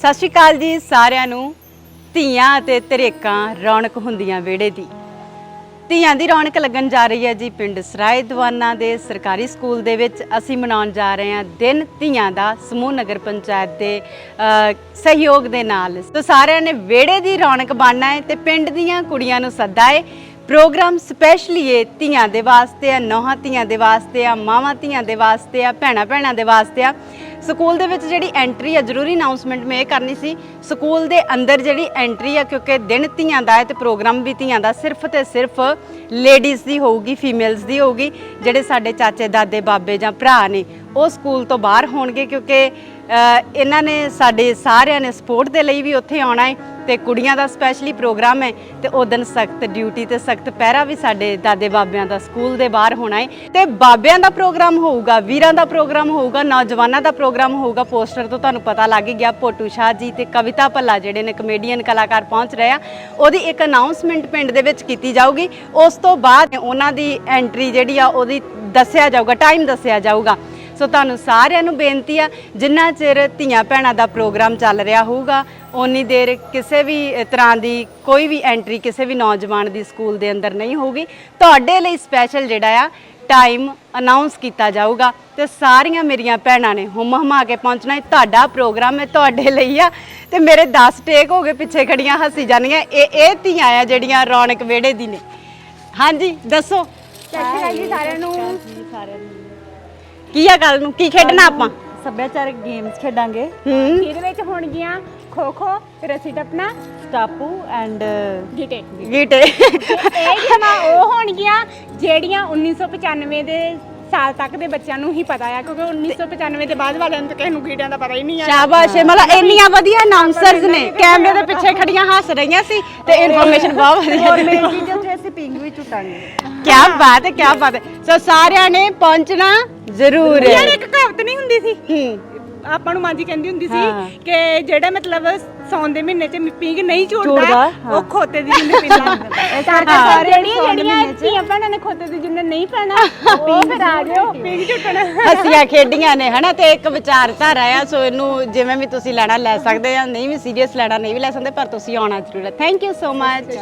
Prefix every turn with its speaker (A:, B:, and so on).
A: ਸਤਿ ਸ਼੍ਰੀ ਅਕਾਲ ਜੀ ਸਾਰਿਆਂ ਨੂੰ। ਧੀਆਂ ਅਤੇ ਤਰੇਕਾਂ ਰੌਣਕ ਹੁੰਦੀਆਂ ਵਿਹੜੇ ਦੀ। ਧੀਆਂ ਦੀ ਰੌਣਕ ਲੱਗਣ ਜਾ ਰਹੀ ਹੈ ਜੀ ਪਿੰਡ ਸਰਾਏ ਦਵਾਨਾ ਦੇ ਸਰਕਾਰੀ ਸਕੂਲ ਦੇ ਵਿੱਚ। ਅਸੀਂ ਮਨਾਉਣ ਜਾ ਰਹੇ ਹਾਂ ਦਿਨ ਧੀਆਂ ਦਾ ਸਮੂਹ ਨਗਰ ਪੰਚਾਇਤ ਦੇ ਅ, ਸਹਿਯੋਗ ਦੇ ਨਾਲ। ਸੋ ਸਾਰਿਆਂ ਨੇ ਵਿਹੜੇ ਦੀ ਰੌਣਕ ਬਣਨਾ ਹੈ ਤੇ ਪਿੰਡ ਦੀਆਂ ਕੁੜੀਆਂ ਨੂੰ ਸੱਦਾ ਹੈ ਪ੍ਰੋਗਰਾਮ ਸਪੈਸ਼ਲੀ ਇਹ ਧੀਆਂ ਦੇ ਵਾਸਤੇ ਆ, ਨੌਹਾਂ ਧੀਆਂ ਦੇ ਵਾਸਤੇ ਆ, ਮਾਵਾਂ ਧੀਆਂ ਦੇ ਵਾਸਤੇ ਆ, ਭੈਣਾਂ ਭੈਣਾਂ ਦੇ ਵਾਸਤੇ ਆ। ਸਕੂਲ ਦੇ ਵਿੱਚ ਜਿਹੜੀ ਐਂਟਰੀ ਆ, ਜ਼ਰੂਰੀ ਅਨਾਉਂਸਮੈਂਟ ਮੈਂ ਇਹ ਕਰਨੀ ਸੀ, ਸਕੂਲ ਦੇ ਅੰਦਰ ਜਿਹੜੀ ਐਂਟਰੀ ਆ, ਕਿਉਂਕਿ ਦਿਨ ਧੀਆਂ ਦਾ ਹੈ ਤੇ ਪ੍ਰੋਗਰਾਮ ਵੀ ਧੀਆਂ ਦਾ ਸਿਰਫ ਤੇ ਸਿਰਫ ਲੇਡੀਜ਼ ਦੀ ਹੋਊਗੀ ਫੀਮੇਲਸ ਦੀ ਹੋਊਗੀ, ਜਿਹੜੇ ਸਾਡੇ ਚਾਚੇ, ਦਾਦੇ, ਬਾਬੇ ਜਾਂ ਭਰਾ ਨੇ, ਉਹ ਸਕੂਲ ਤੋਂ ਬਾਹਰ ਹੋਣਗੇ ਕਿਉਂਕਿ ਇਹਨਾਂ ਨੇ ਸਾਡੇ ਸਾਰਿਆਂ ਨੇ ਸਪੋਰਟ ਦੇ ਲਈ ਵੀ ਉੱਥੇ ਆਉਣਾ ਹੈ। ਤੇ ਕੁੜੀਆਂ ਦਾ ਸਪੈਸ਼ਲੀ ਪ੍ਰੋਗਰਾਮ ਹੈ ਤੇ ਉਹ ਦਿਨ ਸਖਤ ਡਿਊਟੀ ਤੇ ਸਖਤ ਪਹਿਰਾ ਵੀ ਸਾਡੇ ਦਾਦੇ ਬਾਬਿਆਂ ਦਾ ਸਕੂਲ ਦੇ ਬਾਹਰ ਹੋਣਾ ਹੈ। ਤੇ ਬਾਬਿਆਂ ਦਾ ਪ੍ਰੋਗਰਾਮ ਹੋਊਗਾ, ਵੀਰਾਂ ਦਾ ਪ੍ਰੋਗਰਾਮ ਹੋਊਗਾ, ਨੌਜਵਾਨਾਂ ਦਾ ਪ੍ਰੋਗਰਾਮ ਹੋਊਗਾ ਪੋਸਟਰ ਤੋਂ ਤੁਹਾਨੂੰ ਪਤਾ ਲੱਗ ਗਿਆ, ਪੋਟੂ ਸ਼ਾਹ ਜੀ ਤੇ ਕਵਿਤਾ ਭੱਲਾ ਜਿਹੜੇ ਨੇ ਕਮੇਡੀਅਨ ਕਲਾਕਾਰ ਪਹੁੰਚ ਰਹੇ ਆ। ਉਹਦੀ ਇੱਕ ਅਨਾਉਂਸਮੈਂਟ ਪਿੰਡ ਦੇ ਵਿੱਚ ਕੀਤੀ ਜਾਊਗੀ। ਉਸ ਤੋਂ ਬਾਅਦ ਉਹਨਾਂ ਦੀ ਐਂਟਰੀ ਜਿਹੜੀ ਆ ਉਹਦੀ ਦੱਸਿਆ ਜਾਊਗਾ ਟਾਈਮ ਦੱਸਿਆ ਜਾਊਗਾ। ਸੋ ਤੁਹਾਨੂੰ ਸਾਰਿਆਂ ਨੂੰ ਬੇਨਤੀ ਆ ਜਿੰਨਾ ਚਿਰ ਧੀਆਂ ਭੈਣਾਂ ਦਾ ਪ੍ਰੋਗਰਾਮ ਚੱਲ ਰਿਹਾ ਹੋਊਗਾ ਓਨੀ ਦੇਰ ਕਿਸੇ ਵੀ ਤਰ੍ਹਾਂ ਦੀ ਕੋਈ ਵੀ ਐਂਟਰੀ ਕਿਸੇ ਵੀ ਨੌਜਵਾਨ ਦੀ ਸਕੂਲ ਦੇ ਅੰਦਰ ਨਹੀਂ ਹੋਊਗੀ। ਤੁਹਾਡੇ ਲਈ ਸਪੈਸ਼ਲ ਜਿਹੜਾ ਆ ਟਾਈਮ ਅਨਾਉਂਸ ਕੀਤਾ ਜਾਊਗਾ ਤੇ ਸਾਰੀਆਂ ਮੇਰੀਆਂ ਭੈਣਾਂ ਨੇ ਹੁਮ ਹਮਾ ਕੇ ਪਹੁੰਚਣਾ ਹੈ। ਤੁਹਾਡਾ ਪ੍ਰੋਗਰਾਮ ਹੈ ਤੁਹਾਡੇ ਲਈ ਆ ਤੇ ਮੇਰੇ 10 ਟੇਕ ਹੋ ਗਏ ਪਿੱਛੇ ਖੜੀਆਂ ਹੱਸੀ ਜਾਂਦੀਆਂ। ਇਹ ਇਹ ਧੀਆਂ ਆ ਜਿਹੜੀਆਂ ਰੌਣਕ ਵਿਹੜੇ ਦੀ ਨੇ। ਹਾਂਜੀ ਦੱਸੋ।
B: ਸਤਿ ਸ਼੍ਰੀ ਅਕਾਲ ਜੀ ਸਾਰਿਆਂ ਨੂੰ।
A: ਕੀ ਆ ਕੱਲ ਨੂੰ? ਕੀ ਖੇਡਣਾ ਆਪਾਂ?
B: ਸੱਭਿਆਚਾਰਕ ਗੇਮਸ ਖੇਡਾਂਗੇ।
A: ਹੂੰ।
B: ਇਹਦੇ ਵਿੱਚ ਹੋਣਗੀਆਂ ਖੋ ਖੋ ਰੱਸੀ ਟੱਪਣਾ
C: ਸਟਾਪੂ ਐਂਡ
B: ਗਿਟੇ।
A: ਗੀਟੇ।
B: ਇਹ ਗੇਮਾਂ ਉਹ ਹੋਣਗੀਆਂ ਜਿਹੜੀਆਂ 1995 ਦੇ ਸਾਲ ਤੱਕ ਦੇ ਬੱਚਿਆਂ ਨੂੰ ਹੀ ਪਤਾ ਆ ਕਿਉਂਕਿ 1995 ਦੇ ਬਾਅਦ ਵਾਲਿਆਂ ਨੂੰ ਤਾਂ ਕਿਸੇ ਨੂੰ ਗੀਟਿਆਂ ਦਾ ਪਤਾ ਹੀ ਨਹੀਂ ਆ।
A: ਸ਼ਾਬਾਸ਼ ਮਤਲਬ ਇੰਨੀਆਂ ਵਧੀਆ ਅਨਾਉਂਸਰਸ ਨੇ। ਕੈਮਰੇ ਦੇ ਪਿੱਛੇ ਖੜੀਆਂ ਹੱਸ ਰਹੀਆਂ ਸੀ ਤੇ ਇਨਫੋਰਮੇਸ਼ਨ ਬਹੁਤ ਵਧੀਆ
C: ਮੇਨ ਚੀਜ਼ ਉੱਥੇ ਅਸੀਂ ਪਿੰਗ ਵੀ ਝੁਟਾਂਗੇ
A: ਕੀ ਬਾਤ ਹੈ ਕੀ ਬਾਤ ਹੈ। ਸੋ ਸਾਰਿਆਂ ਨੇ ਪਹੁੰਚਣਾ ਜ਼ਰੂਰ
B: ਯਾਰ
A: ਹੈ
B: ਇੱਕ ਕਹਾਵਤ ਨਹੀਂ ਹੁੰਦੀ ਸੀ?
A: ਹੂੰ।
B: ਆਪਾਂ ਨੂੰ ਮਾਂ ਜੀ ਕਹਿੰਦੀ ਹੁੰਦੀ
A: ਹਾਂ।
B: ਸੀ ਕਿ ਜਿਹੜਾ ਮਤਲਬ ਸੌਣ ਦੇ ਮਹੀਨੇ 'ਚ ਪੀਂਗ ਨਹੀਂ ਝੂਟਦਾ,
C: ਹਾਂ।
B: ਉਹ ਖੋਤੇ ਦੀ ਜਿੰਨੇ ਪੀਂਦਾ
A: ਹਾਂ।
B: ਸਾਰੀਆਂ ਜਿਹੜੀਆਂ ਧੀਆਂ ਭੈਣਾਂ ਨੇ ਖੋਤੇ ਦੀ ਜਿੰਨੇ ਨਹੀਂ ਪੈਣਾ ਉਹ ਫਿਰ ਆ ਜਿਓ। ਪੀਂਗ ਝੂਟਣ
A: ਹੱਸੀਆਂ ਖੇਡੀਆਂ ਨੇ ਹਨਾ ਤੇ ਇੱਕ ਵਿਚਾਰਧਾਰਾ ਆ ਸੋ ਇਹਨੂੰ ਜਿਵੇਂ ਵੀ ਤੁਸੀਂ ਲੈਣਾ ਲੈ ਸਕਦੇ ਆ ਨਹੀਂ ਵੀ ਸੀਰੀਅਸ ਲੈਣਾ ਨਹੀਂ ਵੀ ਲੈ ਸਕਦੇ ਪਰ ਤੁਸੀਂ ਆਉਣਾ ਜ਼ਰੂਰ ਹੈ। Thank you so much